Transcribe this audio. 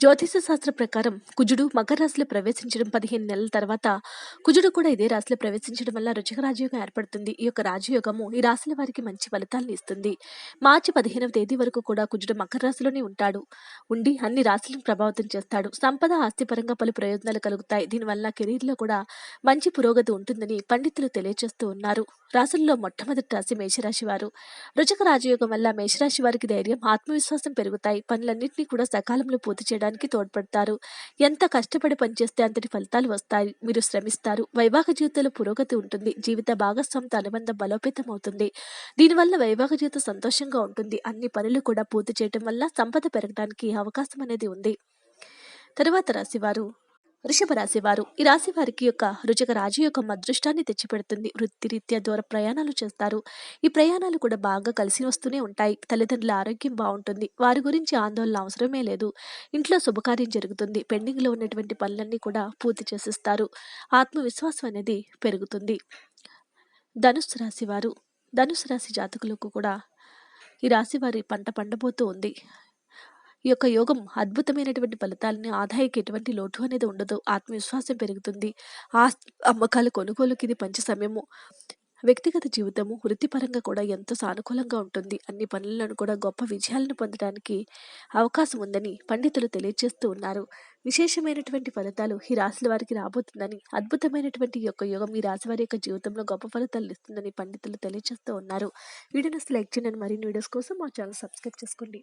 జ్యోతిష శాస్త్ర ప్రకారం కుజుడు మకర రాశిలో ప్రవేశించడం పదిహేను నెలల తర్వాత కుజుడు కూడా ఇదే రాశిలో ప్రవేశించడం వల్ల రుచిక రాజయోగం ఏర్పడుతుంది. ఈ యొక్క రాజయోగము ఈ రాశుల వారికి మంచి ఫలితాలను ఇస్తుంది. మార్చి పదిహేనవ తేదీ వరకు కూడా కుజుడు మకర రాశిలోనే ఉంటాడు. ఉండి అన్ని రాశులను ప్రభావితం చేస్తాడు. సంపద ఆస్తిపరంగా పలు ప్రయోజనాలు కలుగుతాయి. దీనివల్ల కెరీర్లో కూడా మంచి పురోగతి ఉంటుందని పండితులు తెలియజేస్తూ ఉన్నారు. రాశుల్లో మొట్టమొదటి రాశి మేషరాశి వారు. రుచిక రాజయోగం వల్ల మేషరాశి వారికి ధైర్యం ఆత్మవిశ్వాసం పెరుగుతాయి. పనులన్నింటినీ కూడా సకాలంలో పూర్తి చేయడానికి తోడ్పడతారు. ఎంత కష్టపడి పనిచేస్తే అంతటి ఫలితాలు వస్తాయి. మీరు శ్రమిస్తారు. వైవాహిక జీవితంలో పురోగతి ఉంటుంది. జీవిత భాగస్వామితో అనుబంధం బలోపేతం అవుతుంది దీనివల్ల వైవాహిక జీవితం సంతోషంగా ఉంటుంది. అన్ని పనులు కూడా పూర్తి చేయటం వల్ల సంపద పెరగడానికి అవకాశం అనేది ఉంది. తరువాత రాశివారు వృషభ రాశి వారు ఈ రాశి వారికి యొక్క రుచిక రాజయోగం అదృష్టాన్ని తెచ్చిపెడుతుంది. వృత్తిరీత్యా దూర ప్రయాణాలు చేస్తారు. ఈ ప్రయాణాలు కూడా బాగా కలిసి వస్తూనే ఉంటాయి. తల్లిదండ్రుల ఆరోగ్యం బాగుంటుంది. వారి గురించి ఆందోళన అవసరమే లేదు. ఇంట్లో శుభకార్యం జరుగుతుంది. పెండింగ్లో ఉన్నటువంటి పనులన్నీ కూడా పూర్తి చేసిస్తారు. ఆత్మవిశ్వాసం అనేది పెరుగుతుంది. ధనుస్సు రాశి వారు ధనుసు రాశి జాతకులకు కూడా ఈ రాశి వారి పంట పండబోతూ ఉంది. ఈ యొక్క యోగం అద్భుతమైనటువంటి ఫలితాలని ఆదాయకి ఎటువంటి లోటు అనేది ఉండదు. ఆత్మవిశ్వాసం పెరుగుతుంది. ఆ అమ్మకాలు కొనుగోలుకి ఇది మంచి సమయము. వ్యక్తిగత జీవితము వృత్తిపరంగా కూడా ఎంతో సానుకూలంగా ఉంటుంది. అన్ని పనులను కూడా గొప్ప విజయాలను పొందడానికి అవకాశం ఉందని పండితులు తెలియజేస్తూ ఉన్నారు. విశేషమైనటువంటి ఫలితాలు ఈ రాశుల వారికి రాబోతుందని అద్భుతమైనటువంటి యొక్క యోగం ఈ రాశి వారి యొక్క జీవితంలో గొప్ప ఫలితాలు ఇస్తుందని పండితులు తెలియజేస్తూ ఉన్నారు. వీడియోని లైక్ చేయండి. మరిన్ని వీడియోస్ కోసం మా ఛానల్ సబ్స్క్రైబ్ చేసుకోండి.